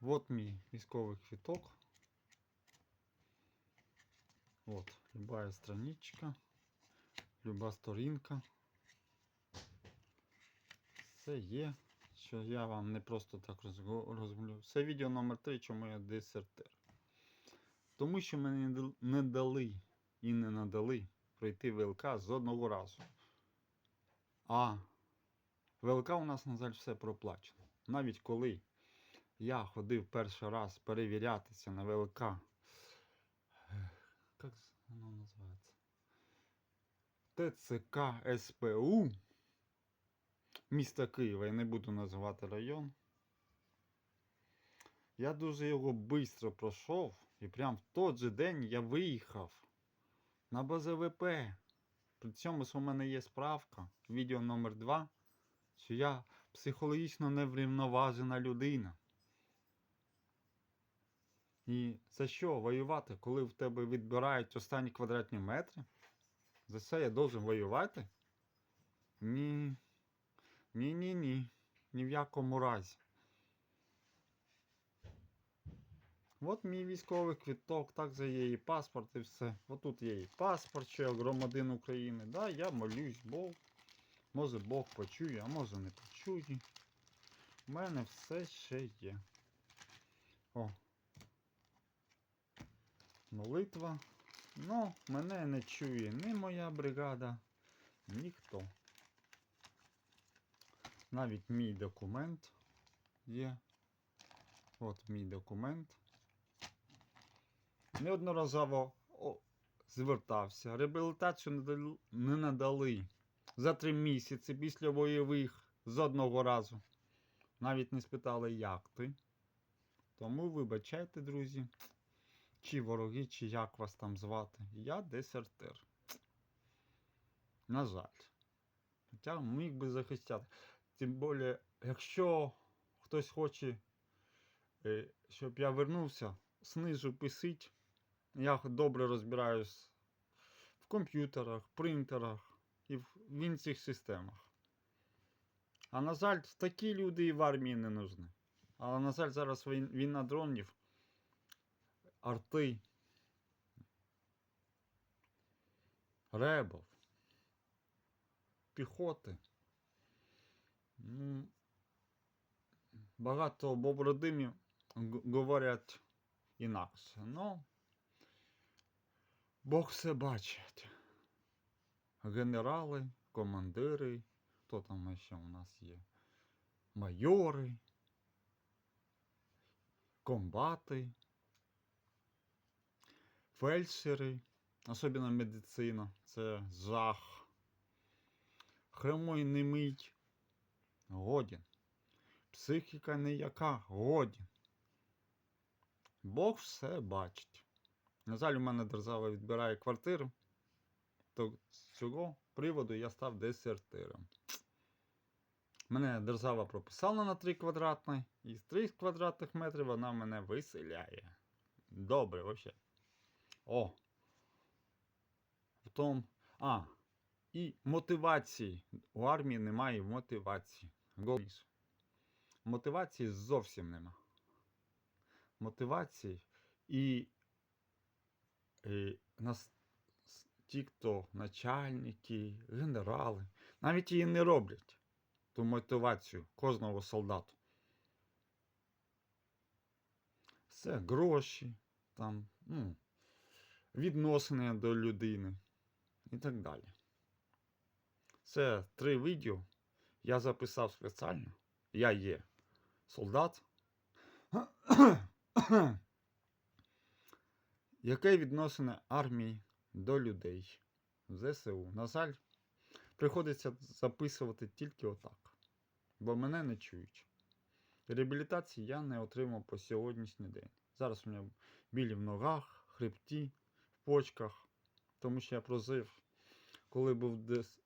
Вот мій військовий квіток. От, любая страничка, люба сторінка. Це є, що я вам не просто так розго- Це відео номер 3, чому я десертер. Тому що мені не дали і не надали пройти ВЛК з одного разу. А ВЛК у нас, на жаль, все проплачено. Навіть коли я ходив перший раз перевірятися на ВЛК. Як воно називається? ТЦК СПУ міста Києва, я не буду називати район. Я дуже його швидко пройшов, і прям в той же день я виїхав на БЗВП. При цьому в мене є справка, відео номер 2 що я психологічно неврівноважена людина. І за що воювати, коли в тебе відбирають останні квадратні метри? За це я должен воювати? Ні. Ні-ні-ні. Ні в якому разі. От мій військовий квіток, так є і паспорт, і все. Отут є і паспорт, що я громадин України. Да, я молюсь Бог. Може Бог почує, а може не почує. У мене все ще є. О. Молитва. Ну, мене не чує ні моя бригада, ніхто. Навіть мій документ є. От мій документ. Неодноразово звертався. Реабілітацію не надали за три місяці після бойових з одного разу. Навіть не спитали, як ти. Тому вибачайте, друзі, чи вороги, чи як вас там звати. Я десертир. На жаль. Хоча міг би захищати. Тим більше, якщо хтось хоче, е, щоб я вернувся, знизу писить. Я добре розбираюсь в комп'ютерах, принтерах і в інших системах. А на жаль, такі люди і в армії не нужні. Але, на жаль, зараз війн- війна дронів, арти, ребов, піхоти. Ну, багато бобродимів говорять інакше. Ну, Бог все бачить. Генерали, командири, хто там ще у нас є? Майори, комбати, фельдшери, особливо медицина, це жах. Хромой не мить, годін. Психіка ніяка, годін. Бог все бачить. На жаль, у мене держава відбирає квартиру, то з цього приводу я став десертиром. Мене держава прописала на 3 квадратні, і з 3 квадратних метрів вона мене виселяє. Добре, взагалі. О. В том. А. І мотивації. У армії немає мотивації. Головніше. Мотивації зовсім нема. Мотивації і, і нас ті, хто начальники, генерали, навіть її не роблять ту мотивацію кожного солдату. Все гроші, там, ну, відношення до людини і так далі. Це три відео я записав спеціально. Я є солдат. Яке відношення армії до людей в ЗСУ? На жаль, приходиться записувати тільки отак, бо мене не чують. Реабілітації я не отримав по сьогоднішній день. Зараз у мене білі в ногах, хребті, почках, тому що я прозив, коли був дес...